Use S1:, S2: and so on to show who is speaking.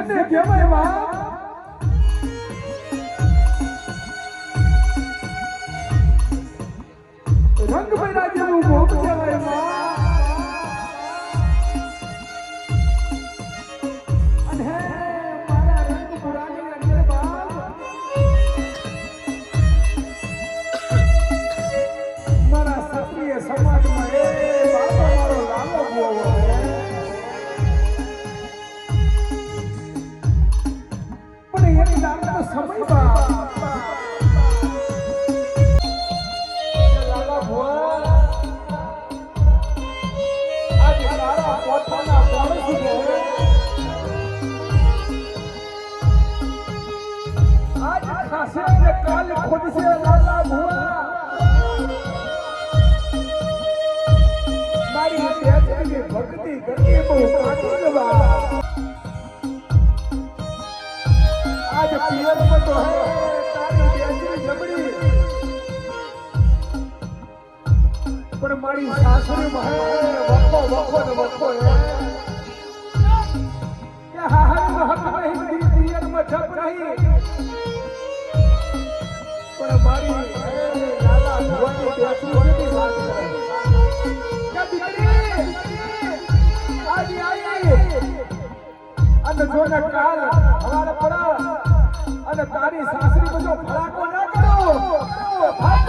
S1: જેને જમાય બાપ રંગ ભર્યા काल खुद से लाला हुआ મારી ભક્તિ કરતી બહુ સાચી વાત. પણ મારી સાસરીમાં હે વખો વખો ને વખો હે કે હાહાનો હક નહીં મારી પિયરમાં ઠપ નહીં પણ મારી હે લાલા ભુવાની બેટની કેવી વાત કરે કે દીકરી આજી આજી અને જો ને કાલ હવારે પડા અને તારી સાસરી બધો ફલાકો ના કરો